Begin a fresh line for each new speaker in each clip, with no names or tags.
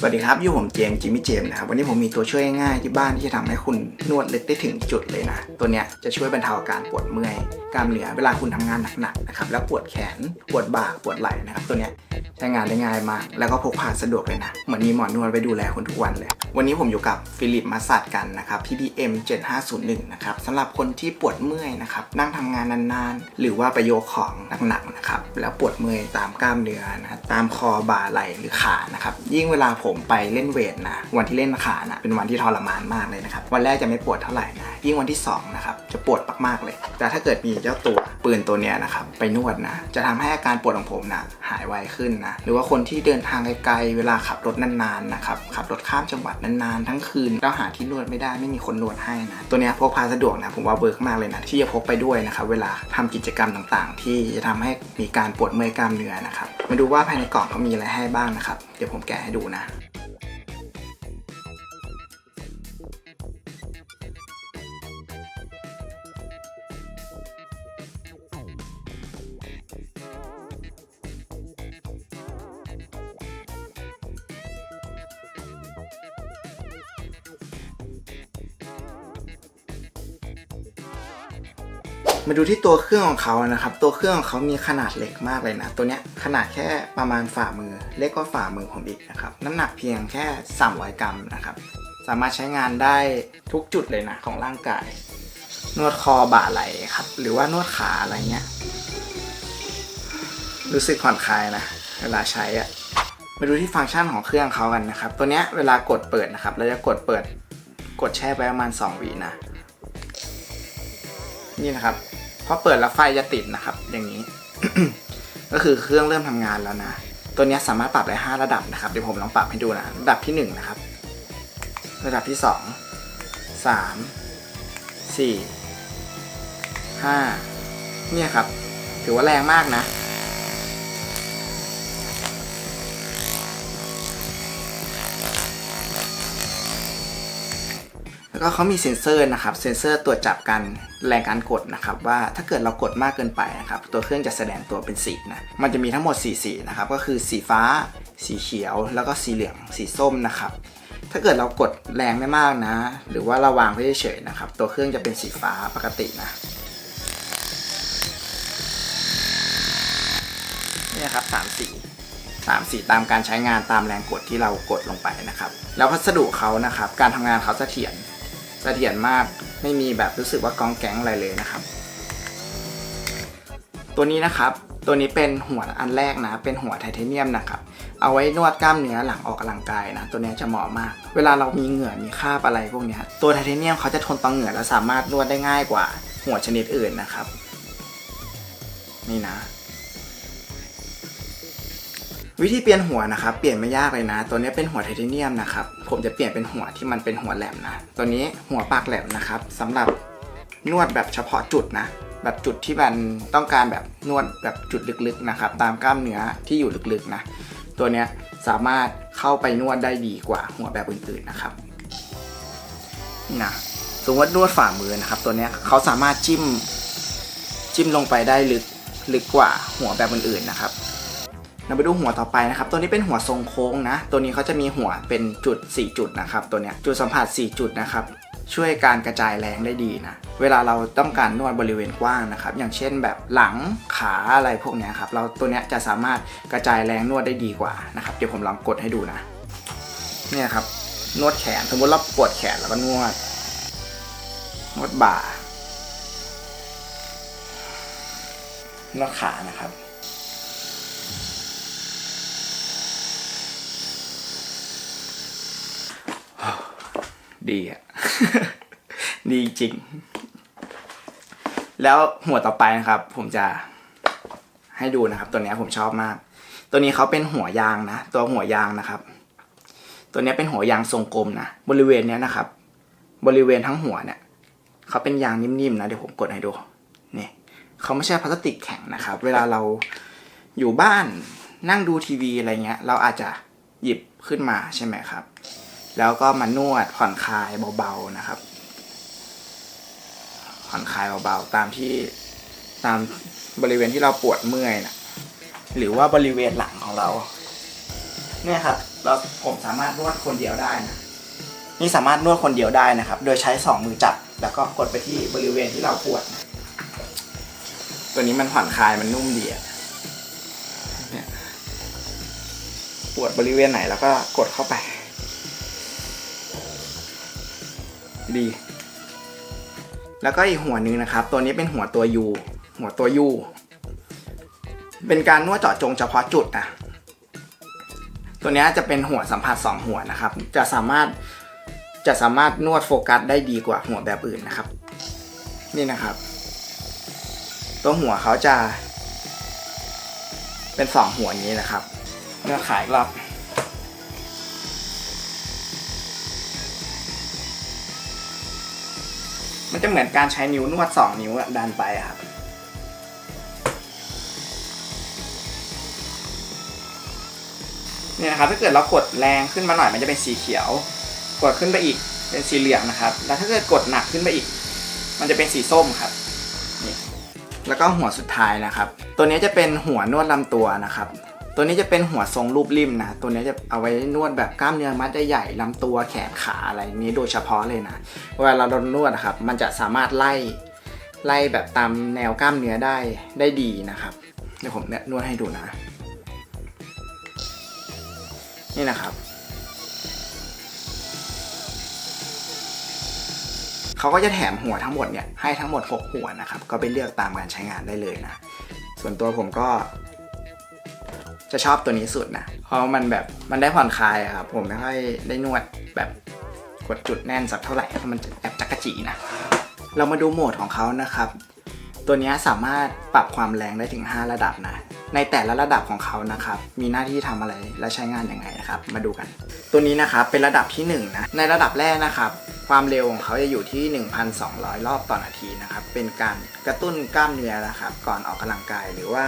สวัสดีครับอยู่ผมเจมจิมมี่เจมส์นะครับวันนี้ผมมีตัวช่วยง่ายๆที่บ้านที่จะทำให้คุณนวดลึกได้ถึงจุดเลยนะ ตัวเนี้ยจะช่วยบรรเทาอาการปวดเมื่อยกล้ามเนื้อเวลาคุณทำงานหนักๆนะครับแล้วปวดแขนปวดบ่าปวดไหล่นะครับตัวเนี้ยใช้งานได้ง่ายมาก แล้วก็พกพาสะดวกเลยนะ เหมือนมีหมอนวดไปดูแลคุณทุกวันเลย วันนี้ผมอยู่กับฟิลิปมาสัดกันนะครับ PBM 7501นะครับสำหรับคนที่ปวดเมื่อยนะครับนั่งทำงานนานๆ หรือว่าไปโยกของหนักๆนะครับแล้วปวดเมื่อยตามกล้ามเนื้อนะตามคอบ่าไหล่หรือขานะครับยิ่งเวลาผมไปเล่นเวทนะวันที่เล่นขานะเป็นวันที่ทรมานมากเลยนะครับวันแรกจะไม่ปวดเท่าไหร่นะยิ่งวันที่สองนะครับจะปวดมากๆเลย แต่ถ้าเกิดมีเจ้าตัว ปืนตัวเนี้ยนะครับไปนวดนะ จะทำให้อาการปวดของผมนะหายไวขึ้นนะ หรือว่าคนที่เดินทางไกลๆเวลาขับรถนานๆนะครับขับรถข้ามจังหวัดนานๆทั้งคืนแล้วหาที่นวดไม่ได้ไม่มีคนนวดให้นะ ตัวเนี้ยพกพาสะดวกนะผมว่าเวิร์กมากเลยนะที่จะพกไปด้วยนะครับเวลาทำกิจกรรมต่างๆ ที่จะทำให้มีการปวดเมื่อยกล้ามเนื้อนะครับมาดูว่าภายในกล่องเขามีอะไรให้บ้างนะครับเดี๋ยวผมแกะให้ดูนะ มาดูที่ตัวเครื่องของเขานะครับ ตัวเครื่องของเขามีขนาดเล็กมากเลยนะ ตัวเนี้ยขนาดแค่ประมาณฝ่ามือ เล็กกว่าฝ่ามือผมอีกนะครับ น้ำหนักเพียงแค่300กรัมนะครับ สามารถใช้งานได้ทุกจุดเลยนะของร่างกาย นวดคอบ่าไหล่ครับ หรือว่านวดขาอะไรเงี้ย รู้สึกผ่อนคลายนะ เวลาใช้อะมาดูที่ฟังก์ชันของเครื่องเขากันนะครับ ตัวเนี้ยเวลากดเปิดนะครับ เราจะกดเปิด กดแช่ไปประมาณ2วินะ นี่นะครับ พอเปิดแล้วไฟจะติดนะครับ อย่างนี้ ก็คือเครื่องเริ่มทำงานแล้วนะ ตัวนี้สามารถปรับได้ 5 ระดับนะครับ เดี๋ยวผมลองปรับให้ดูนะ ระดับที่ 1 นะครับ ระดับที่ 2 3 4 5เนี่ยครับ ถือว่าแรงมากนะ แล้วก็เขามีเซ็นเซอร์นะครับ เซ็นเซอร์ตรวจจับการแรงการกดนะครับ ว่าถ้าเกิดเรากดมากเกินไปนะครับ ตัวเครื่องจะแสดงตัวเป็นสีนะ มันจะมีทั้งหมด 4 สีนะครับ ก็คือสีฟ้า สีเขียว แล้วก็สีเหลือง สีส้มนะครับ ถ้าเกิดเรากดแรงไม่มากนะ หรือว่าเราวางไว้เฉยๆนะครับ ตัวเครื่องจะเป็นสีฟ้าปกตินะนี่ครับสามสีสามสีตามการใช้งานตามแรงกดที่เรากดลงไปนะครับ แล้วพัสดุเขานะครับ การทำงานเขาเสถียร สถียรมากไม่มีแบบรู้สึกว่ากองแก๊งอะไรเลยนะครับ ตัวนี้นะครับตัวนี้เป็นหัวอันแรกนะ เป็นหัวไทเทเนียมนะครับ เอาไว้นวดกล้ามเนื้อหลังออกกำลังกายนะ ตัวนี้จะเหมาะมาก เวลาเรามีเหงื่อมีคราบอะไรพวกนี้ตัวไทเทเนียมเขาจะทนต่อเหงื่อและสามารถนวดได้ง่ายกว่าหัวชนิดอื่นนะครับ นี่นะ วิธีเปลี่ยนหัวนะครับ เปลี่ยนไม่ยากเลยนะ ตัวนี้เป็นหัวไทเทเนียมนะครับ ผมจะเปลี่ยนเป็นหัวที่มันเป็นหัวแหลมนะ ตัวนี้หัวปากแหลมนะครับสำหรับนวดแบบเฉพาะจุดนะ แบบจุดที่มันต้องการแบบนวดแบบจุดลึกๆนะครับ ตามกล้ามเนื้อที่อยู่ลึกๆนะ ตัวนี้สามารถเข้าไปนวดได้ดีกว่าหัวแบบอื่นๆนะครับนี่นะสมมติว่านวดฝ่ามือนะครับ ตัวนี้เขาสามารถจิ้มจิ้มลงไปได้ลึกลึกกว่าหัวแบบอื่นๆนะครับ เราไปดูหัวต่อไปนะครับ ตัวนี้เป็นหัวทรงโค้งนะ ตัวนี้เขาจะมีหัวเป็นจุด 4 จุดนะครับ ตัวเนี้ยจุดสัมผัส 4 จุดนะครับ ช่วยการกระจายแรงได้ดีนะ เวลาเราต้องการนวดบริเวณกว้างนะครับ อย่างเช่นแบบหลังขาอะไรพวกเนี้ยครับ เราตัวเนี้ยจะสามารถกระจายแรงนวดได้ดีกว่านะครับ เดี๋ยวผมลองกดให้ดูนะ เนี่ยครับ นวดแขน สมมติเราปวดแขนแล้วก็นวด นวดบ่านวดขานะครับ ดีอะดีจริง แล้วหัวต่อไปนะครับ ผมจะให้ดูนะครับ ตัวนี้ผมชอบมาก ตัวนี้เขาเป็นหัวยางนะ ตัวหัวยางนะครับ ตัวนี้เป็นหัวยางทรงกลมนะ บริเวณเนี้ยนะครับ บริเวณทั้งหัวเนี่ยเขาเป็นยางนิ่มๆนะเดี๋ยวผมกดให้ดูนี่เขาไม่ใช่พลาสติกแข็งนะครับ เวลาเราอยู่บ้านนั่งดูทีวีอะไรเงี้ย เราอาจจะหยิบขึ้นมาใช่ไหมครับ แล้วก็มานวดผ่อนคลายเบาๆนะครับ ผ่อนคลายเบาๆ ตามที่ตามบริเวณที่เราปวดเมื่อยนะหรือว่าบริเวณหลังของเรา เนี่ยครับ เราผมสามารถนวดคนเดียวได้นะนี่สามารถนวดคนเดียวได้นะครับ โดยใช้สองมือจับแล้วก็กดไปที่บริเวณที่เราปวดนะตัวนี้มันผ่อนคลายมันนุ่มดีอะปวดบริเวณไหนแล้วก็กดเข้าไป ดี แล้วก็อีกหัวหนึงนะครับ ตัวนี้เป็นหัวตัวยูหัวตัวยูเป็นการนวดเจาะจงเฉพาะจุดนะตัวนี้จะเป็นหัวสัมผัสสองหัวนะครับ จะสามารถจะสามารถนวดโฟกัสได้ดีกว่าหัวแบบอื่นนะครับ นี่นะครับ ตัวหัวเขาจะ เป็นสองหัวนี้นะครับเนื้อขายรอบ มันจะเหมือนการใช้นิ้วนวดสองนิ้วดันไปครับ เนี่ยนะครับถ้าเกิดเรากดแรงขึ้นมาหน่อยมันจะเป็นสีเขียว กดขึ้นไปอีกเป็นสีเหลืองนะครับ แล้วถ้าเกิดกดหนักขึ้นไปอีก มันจะเป็นสีส้มครับนี่แล้วก็หัวสุดท้ายนะครับ ตัวนี้จะเป็นหัวนวดลำตัวนะครับ ตัวนี้จะเป็นหัวทรงรูปริมนะ ตัวนี้จะเอาไว้นวดแบบกล้ามเนื้อมัดใหญ่ๆลำตัวแขนขาอะไรนี้โดยเฉพาะเลยนะ เวลาเราโดนนวดครับ มันจะสามารถไล่ไล่แบบตามแนวกล้ามเนื้อได้ได้ดีนะครับ เดี๋ยวผมเนี่ยนวดให้ดูนะ นี่นะครับเขาก็จะแถมหัวทั้งหมดเนี่ยให้ทั้งหมด 6 หัวนะครับ ก็ไปเลือกตามการใช้งานได้เลยนะ ส่วนตัวผมก็ จะชอบตัวนี้สุดนะ เพราะมันแบบมันได้ผ่อนคลายครับ ผมไม่ค่อยได้นวดแบบกดจุดแน่นสักเท่าไหร่เพราะมันจะแอบจักกะจีนะ เรามาดูโหมดของเขานะครับ ตัวนี้สามารถปรับความแรงได้ถึง 5 ระดับนะ ในแต่ละระดับของเขานะครับ มีหน้าที่ทำอะไรและใช้งานยังไงนะครับ มาดูกัน ตัวนี้นะครับเป็นระดับที่1นะ ในระดับแรกนะครับความเร็วของเขาจะอยู่ที่ 1,200 รอบต่อนาทีนะครับ เป็นการกระตุ้นกล้ามเนื้อนะครับ ก่อนออกกำลังกายหรือว่า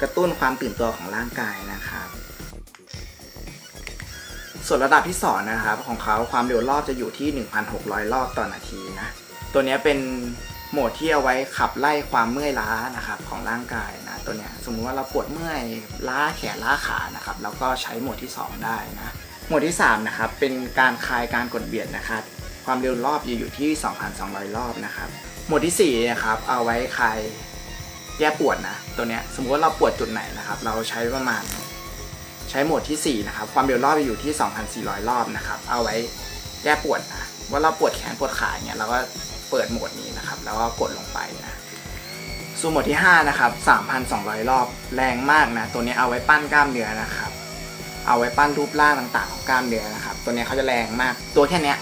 กระตุ้นความตื่นตัวของร่างกายนะครับส่วนระดับที่2นะครับของเขาความเร็วรอบจะอยู่ที่ 1,600 รอบต่อนาทีนะตัวนี้เป็นโหมดที่เอาไว้ขับไล่ความเมื่อยล้านะครับของร่างกายนะตัวนี้สมมุติว่าเราปวดเมื่อยล้าแขนล้าขานะครับแล้วก็ใช้โหมดที่ 2 ได้นะโหมดที่3นะครับเป็นการคลายการกดเบียดนะครับความเร็วรอบจะอยู่ที่ 2,200 รอบนะครับโหมดที่4นะครับเอาไว้คลาย แก้ปวดนะตัวเนี้ยสมมติว่าเราปวดจุดไหนนะครับเราใช้ประมาณใช้โหมดที่ 4 นะครับ ความเร็วรอบอยู่ที่ 2,400 รอบนะครับ เอาไว้แก้ปวดนะว่าเราปวดแขนปวดขาเนี่ยเราก็เปิดโหมดนี้นะครับ แล้วก็กดลงไปนะส่วนโหมดที่ 5 นะครับ 3,200 รอบแรงมากนะ ตัวนี้เอาไว้ปั้นกล้ามเนื้อนะครับ เอาไว้ปั้นรูปร่างต่างๆ ของกล้ามเนื้อนะครับ ตัวนี้เขาจะแรงมาก ตัวแค่นี้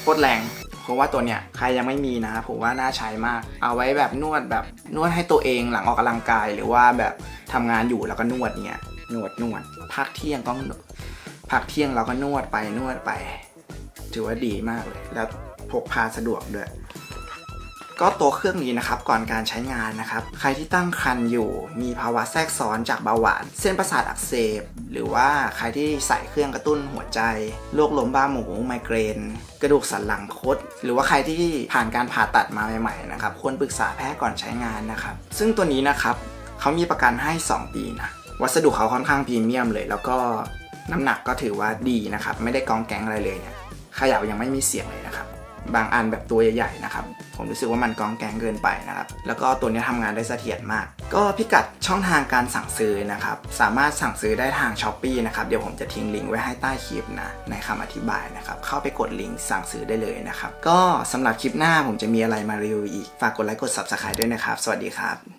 โคตรแรง เพราะว่าตัวเนี้ยใครยังไม่มีนะผมว่าน่าใช้มาก เอาไว้แบบนวดแบบนวดให้ตัวเองหลังออกกำลังกาย หรือว่าแบบทำงานอยู่แล้วก็นวดเนี่ยนวดนวดพักเที่ยงก็พักเที่ยงเราก็นวดไปนวดไป ถือว่าดีมากเลย แล้วพกพาสะดวกด้วย ก็ตัวเครื่องนี้นะครับก่อนการใช้งานนะครับ ใครที่ตั้งครรภ์อยู่ มีภาวะแทรกซ้อนจากเบาหวาน เส้นประสาทอักเสบ หรือว่าใครที่ใส่เครื่องกระตุ้นหัวใจโรคลมบ้าหมูไมเกรน กระดูกสันหลังคด หรือว่าใครที่ผ่านการผ่าตัดมาใหม่ๆนะครับควรปรึกษาแพทย์ก่อนใช้งานนะครับ ซึ่งตัวนี้นะครับเขามีประกันให้ 2 ปีนะวัสดุเขาค่อนข้างพรีเมียมเลย แล้วก็น้ำหนักก็ถือว่าดีนะครับ ไม่ได้กองแกงอะไรเลยเนี่ยขย่ายังไม่มีเสียงเลยนะครับ บางอันแบบตัวใหญ่ๆนะครับ ผมรู้สึกว่ามันกองแกงเกินไปนะครับ แล้วก็ตัวนี้ทำงานได้เสถียรมาก ก็พิกัดช่องทางการสั่งซื้อนะครับ สามารถสั่งซื้อได้ทาง s h อ p e e นะครับ เดี๋ยวผมจะทิ้งลิงก์ไว้ให้ใต้คลิปนะในคำอธิบายนะครับ เข้าไปกดลิงก์สั่งซื้อได้เลยนะครับ ก็สำหรับคลิปหน้าผมจะมีอะไรมารีวิวอีก ฝากกดไลค์กด subscribe ด้วยนะครับ สวัสดีครับ